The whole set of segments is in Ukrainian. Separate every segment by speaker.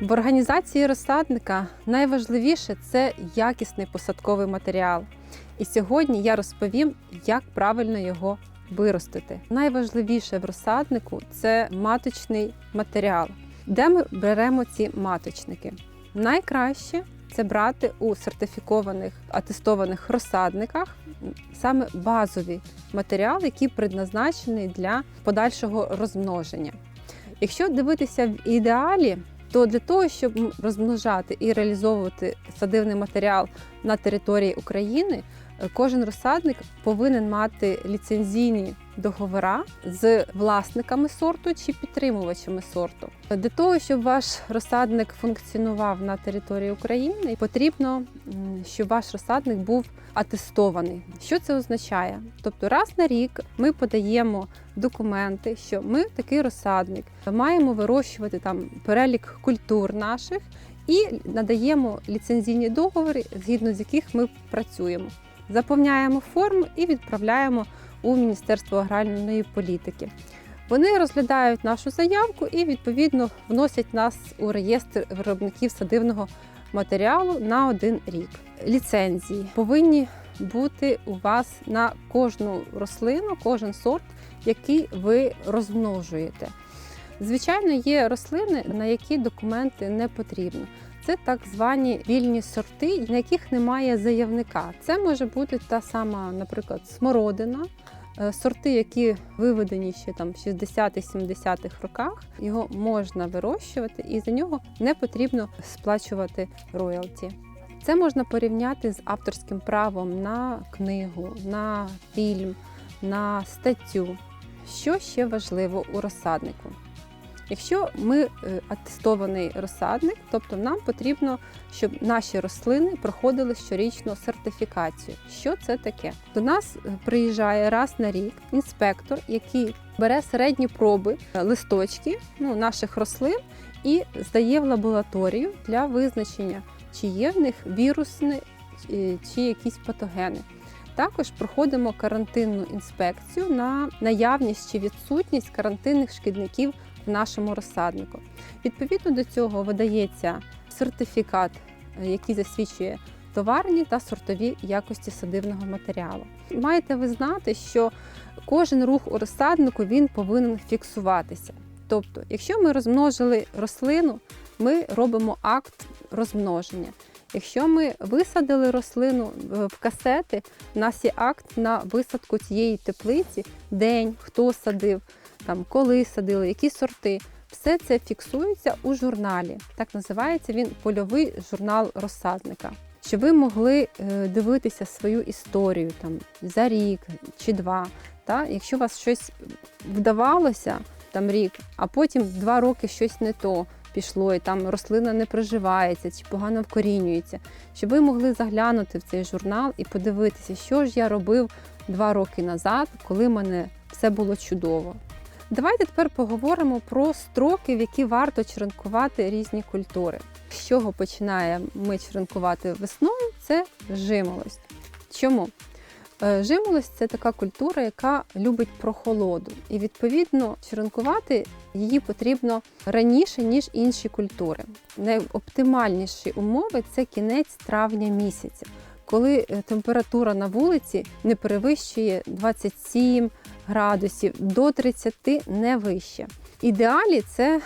Speaker 1: В організації розсадника найважливіше це якісний посадковий матеріал. І сьогодні я розповім, як правильно його виростити. Найважливіше в розсаднику це маточний матеріал. Де ми беремо ці маточники? Найкраще це брати у сертифікованих атестованих розсадниках саме базовий матеріал, який предназначений для подальшого розмноження. Якщо дивитися в ідеалі, то для того, щоб розмножати і реалізовувати садивний матеріал на території України, е, кожен розсадник повинен мати ліцензійні договори з власниками сорту чи підтримувачами сорту. Для того, щоб ваш розсадник функціонував на території України, потрібно, щоб ваш розсадник був атестований. Що це означає? Тобто, раз на рік ми подаємо документи, що ми такий розсадник маємо вирощувати там перелік культур наших і надаємо ліцензійні договори, згідно з яких ми працюємо. Заповняємо форму і відправляємо у Міністерство аграрної політики. Вони розглядають нашу заявку і відповідно вносять нас у реєстр виробників садивного матеріалу на один рік. Ліцензії повинні бути у вас на кожну рослину, кожен сорт, який ви розмножуєте. Звичайно, є рослини, на які документи не потрібно. Це так звані вільні сорти, на яких немає заявника. Це може бути та сама, наприклад, смородина, сорти, які виведені ще там в 60-70-х роках. Його можна вирощувати, і за нього не потрібно сплачувати роялті. Це можна порівняти з авторським правом на книгу, на фільм, на статтю. Що ще важливо у розсаднику? Якщо ми е, атестований розсадник, тобто нам потрібно, щоб наші рослини проходили щорічну сертифікацію. Що це таке? До нас е, приїжджає раз на рік інспектор, який бере середні проби е, листочки ну, наших рослин і здає в лабораторію для визначення, чи є в них вірусні чи якісь патогени. Також проходимо карантинну інспекцію на наявність чи відсутність карантинних шкідників нашому розсаднику. Відповідно до цього видається сертифікат, е, який засвідчує товарні та сортові якості садивного матеріалу. Маєте ви знати, що кожен рух у розсаднику він повинен фіксуватися. Тобто, якщо ми розмножили рослину, ми робимо акт розмноження. Якщо ми висадили рослину е, в касети, у нас є акт на висадку цієї теплиці, день, хто садив, там, коли садили, які сорти. Все це фіксується у журналі. Так називається він польовий журнал розсадника. Щоб ви могли е, дивитися свою історію там, за рік чи два. Та? Якщо у вас щось вдавалося там рік, а потім два роки щось не то пішло, і там рослина не приживається чи погано вкорінюється, щоб ви могли заглянути в цей журнал і подивитися, що ж я робив два роки назад, коли мене все було чудово. Давайте тепер поговоримо про строки, в які варто черенкувати різні культури. З чого починаємо ми черенкувати весною, це жимолость. Чому? Е, Жимолость це така культура, яка любить прохолоду, і відповідно черенкувати її потрібно раніше, ніж інші культури. Найоптимальніші умови це кінець травня місяця, коли е, температура на вулиці не перевищує 27 градусів до 30 не вище. Ідеалі це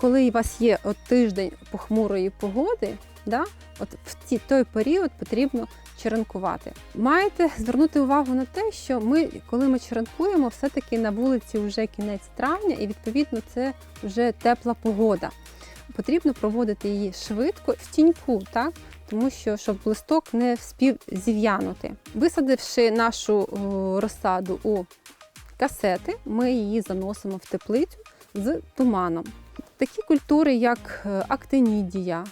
Speaker 1: коли у вас є от тиждень похмурої погоди, да, от в ті, той період потрібно черенкувати. Маєте звернути увагу на те, що ми, коли ми черенкуємо, все-таки на вулиці вже кінець травня, і відповідно це вже тепла погода. Потрібно проводити її швидко в тіньку, так? Тому що щоб листок не вспів зів'янути. Висадивши нашу розсаду у касети, ми її заносимо в теплицю з туманом. Такі культури, як е, актинідія,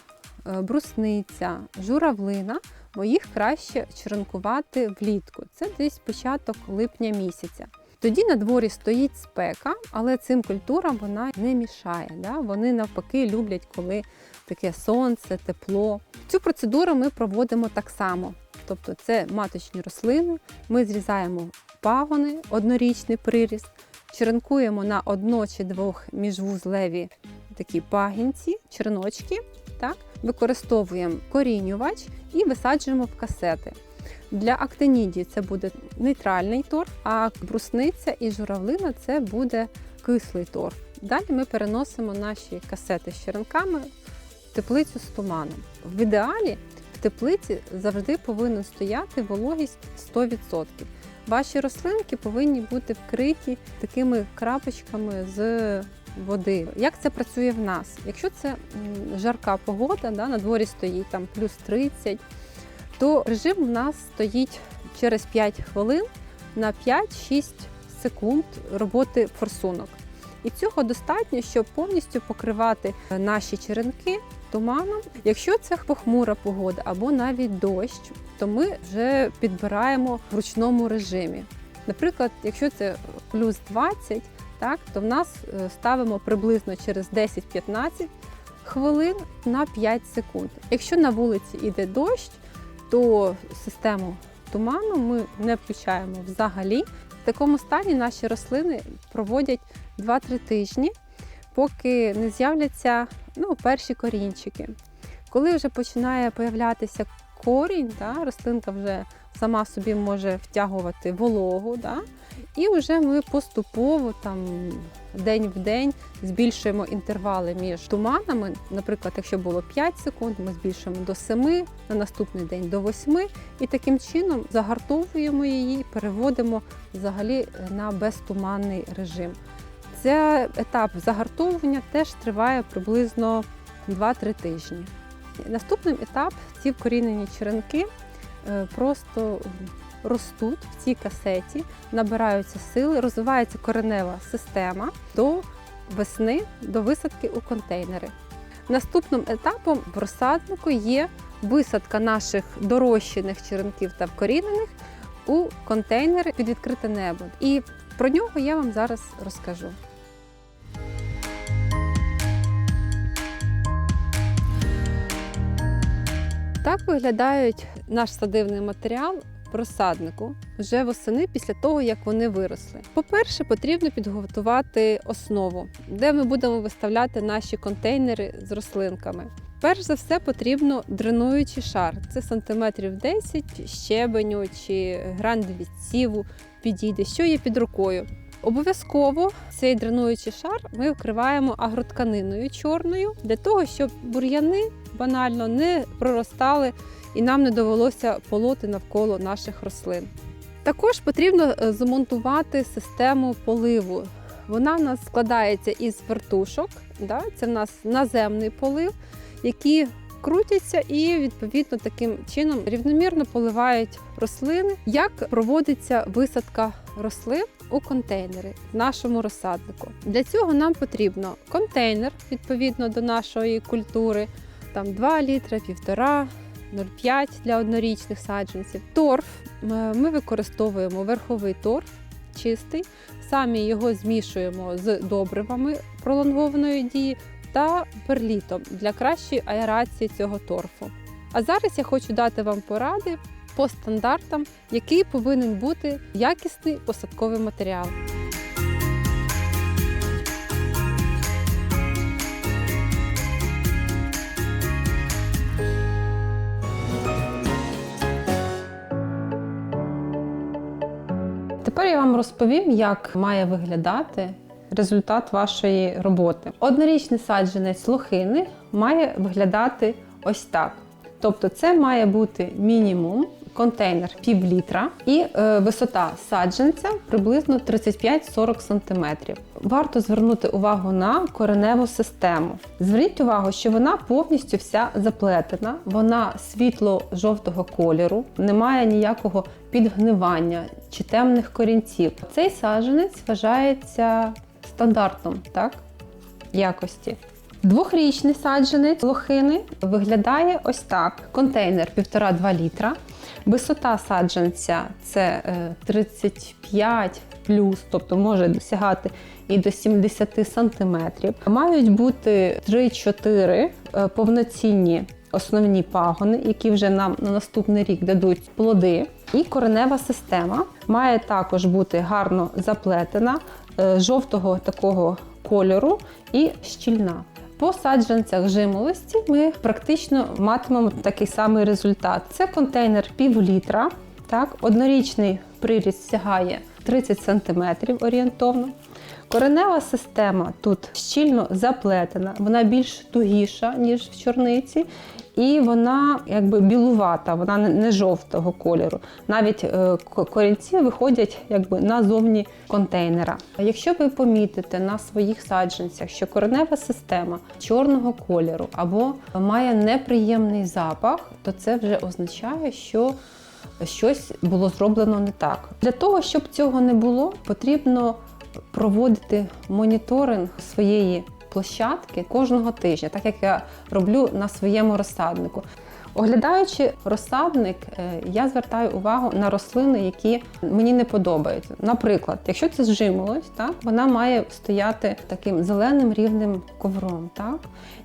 Speaker 1: е, брусниця, журавлина, їх краще черенкувати влітку. Це десь початок липня місяця. Тоді на дворі стоїть спека, але цим культурам вона не мішає. Да? Вони навпаки люблять, коли таке сонце, тепло. Цю процедуру ми проводимо так само. Тобто це маточні рослини, ми зрізаємо пагони, однорічний приріст, черенкуємо на одно чи двох міжвузлеві такі пагінці, черночки, так? використовуємо корінювач і висаджуємо в касети. Для актинідії це буде нейтральний торф, а брусниця і журавлина це буде кислий торф. Далі ми переносимо наші касети з черенками в теплицю з туманом. В ідеалі в теплиці завжди повинна стояти вологість 100%. Ваші рослинки повинні бути вкриті такими крапочками з води. Як це працює в нас? Якщо це жарка погода, да, на дворі стоїть там плюс 30, то режим в нас стоїть через 5 хвилин на 5-6 секунд роботи форсунок. І цього достатньо, щоб повністю покривати наші черенки туманом. Якщо це похмура погода або навіть дощ, то ми вже підбираємо в ручному режимі. Наприклад, якщо це плюс 20, так, то в нас е, ставимо приблизно через 10-15 хвилин на 5 секунд. Якщо на вулиці йде дощ, то систему туману ми не включаємо взагалі. В такому стані наші рослини проводять 2-3 тижні, поки не з'являться ну, перші корінчики. Коли вже починає появлятися корінь, да, рослинка вже сама собі може втягувати вологу, да, і вже ми поступово там день в день збільшуємо інтервали між туманами. Наприклад, якщо було 5 секунд, ми збільшуємо до 7, на наступний день до 8, і таким чином загартовуємо її, переводимо взагалі на безтуманний режим. Цей етап загартовування теж триває приблизно 2-3 тижні. Наступний етап ці вкорінені черенки е, просто ростуть в цій касеті, набираються сили, розвивається коренева система до весни, до висадки у контейнери. Наступним етапом в розсаднику є висадка наших дорощених черенків та вкорінених у контейнери під відкрите небо. І про нього я вам зараз розкажу. Так виглядають наш садивний матеріал в розсаднику вже восени після того, як вони виросли. По-перше, потрібно підготувати основу, де ми будемо виставляти наші контейнери з рослинками. Перш за все потрібно дренуючий шар. Це сантиметрів 10 щебеню чи гранд відсіву підійде, що є під рукою. Обов'язково цей дренуючий шар ми вкриваємо агротканиною чорною для того, щоб бур'яни банально не проростали і нам не довелося полоти навколо наших рослин. Також потрібно е, замонтувати систему поливу. Вона в нас складається із вертушок, да? це в нас наземний полив, які крутяться і відповідно таким чином рівномірно поливають рослини. Як проводиться висадка рослин у контейнери в нашому розсаднику? Для цього нам потрібно контейнер відповідно до нашої культури, там 2 літра, 1,5 0,5 для однорічних саджанців. Торф ми використовуємо верховий торф чистий, самі його змішуємо з добривами пролонгованої дії та перлітом для кращої аерації цього торфу. А зараз я хочу дати вам поради по стандартам, який повинен бути якісний посадковий матеріал. Вам розповім, як має виглядати результат вашої роботи. Однорічний саджанець лохини має виглядати ось так. Тобто, це має бути мінімум контейнер пів літра і е, висота саджанця приблизно 35-40 см. Варто звернути увагу на кореневу систему. Зверніть увагу, що вона повністю вся заплетена, вона світло-жовтого кольору, немає ніякого підгнивання чи темних корінців. Цей саджанець вважається стандартом так, якості. Двохрічний саджанець лохини виглядає ось так: контейнер 1,5-2 літра. Висота саджанця це е, 35 плюс, тобто може досягати і до 70 сантиметрів. Мають бути 3-4 е, повноцінні основні пагони, які вже нам на наступний рік дадуть плоди. І коренева система має також бути гарно заплетена, е, жовтого такого кольору і щільна. По саджанцях жимолості ми практично матимемо такий самий результат. Це контейнер пів літра. Так, однорічний приріст сягає 30 см орієнтовно. Коренева система тут щільно заплетена, вона більш тугіша, ніж в чорниці, і вона якби білувата, вона не- жовтого кольору. Навіть е, корінці виходять якби назовні контейнера. Якщо ви помітите на своїх саджанцях, що коренева система чорного кольору або має неприємний запах, то це вже означає, що щось було зроблено не так. Для того, щоб цього не було, потрібно проводити моніторинг своєї площадки кожного тижня, так як я роблю на своєму розсаднику. Оглядаючи розсадник, е, я звертаю увагу на рослини, які мені не подобаються. Наприклад, якщо це жимолость, так вона має стояти таким зеленим рівним ковром. Так?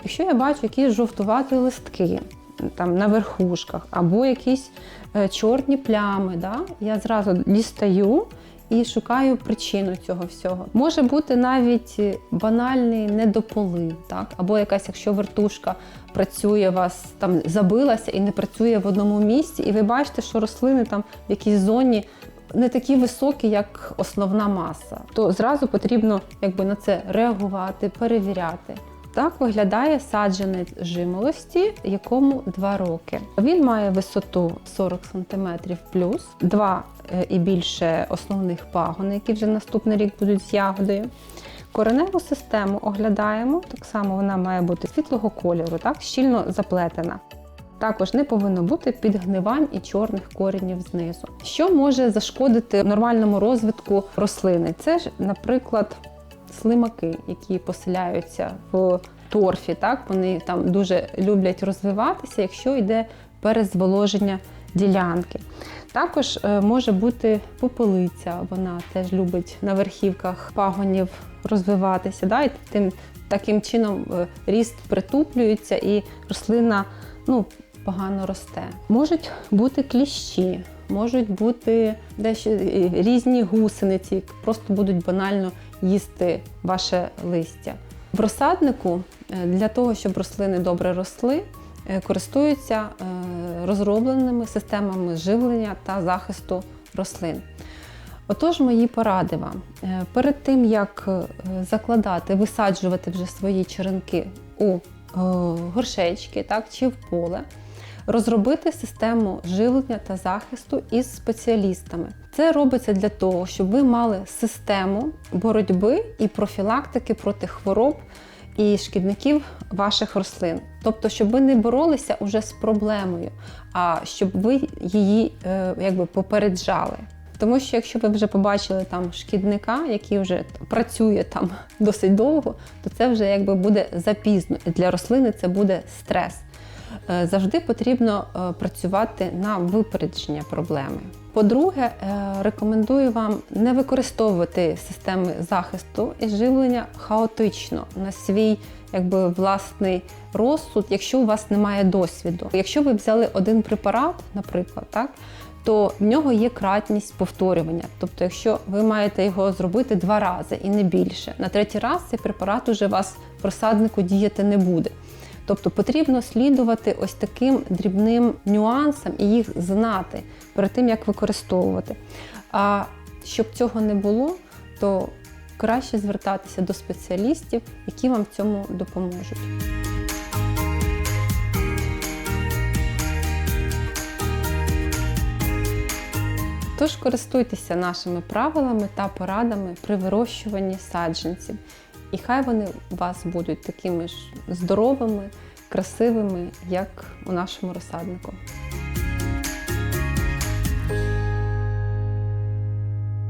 Speaker 1: Якщо я бачу якісь жовтуваті листки там на верхушках або якісь е, чорні плями, да, я зразу дістаю і шукаю причину цього всього. Може бути навіть банальний недополив, так? або якась, якщо вертушка працює, вас там забилася і не працює в одному місці, і ви бачите, що рослини там в якійсь зоні. Не такі високі, як основна маса, то зразу потрібно якби на це реагувати, перевіряти. Так виглядає саджанець жимолості, якому 2 роки. Він має висоту 40 см плюс, два е, і більше основних пагон, які вже наступний рік будуть з ягодою. Кореневу систему оглядаємо, так само вона має бути світлого кольору, так, щільно заплетена. Також не повинно бути підгнивань і чорних коренів знизу. Що може зашкодити нормальному розвитку рослини? Це ж, наприклад, слимаки, які поселяються в торфі. Так? Вони там дуже люблять розвиватися, якщо йде перезволоження ділянки. Також е, може бути попелиця, вона теж любить на верхівках пагонів розвиватися. Да? І тим, таким чином е, ріст притуплюється і рослина ну, погано росте. Можуть бути кліщі, можуть бути дещо е, різні гусениці, просто будуть банально їсти ваше листя. В розсаднику е, для того, щоб рослини добре росли, е, користуються е, розробленими системами живлення та захисту рослин. Отож, мої поради вам. Перед тим, як закладати, висаджувати вже свої черенки у горшечки так, чи в поле, розробити систему живлення та захисту із спеціалістами. Це робиться для того, щоб ви мали систему боротьби і профілактики проти хвороб і шкідників ваших рослин. Тобто, щоб ви не боролися уже з проблемою, а щоб ви її е, якби попереджали. Тому що якщо ви вже побачили там шкідника, який вже працює там досить довго, то це вже якби буде запізно. І для рослини це буде стрес. Е, Завжди потрібно е, працювати на випередження проблеми. По-друге, е, рекомендую вам не використовувати системи захисту і живлення хаотично на свій якби, власний розсуд, якщо у вас немає досвіду. Якщо ви взяли один препарат, наприклад, так, то в нього є кратність повторювання. Тобто, якщо ви маєте його зробити два рази і не більше, на третій раз цей препарат уже вас в розсаднику діяти не буде. Тобто потрібно слідувати ось таким дрібним нюансам і їх знати перед тим, як використовувати. А щоб цього не було, то краще звертатися до спеціалістів, які вам в цьому допоможуть. Тож користуйтеся нашими правилами та порадами при вирощуванні саджанців. І хай вони у вас будуть такими ж здоровими, красивими, як у нашому розсаднику.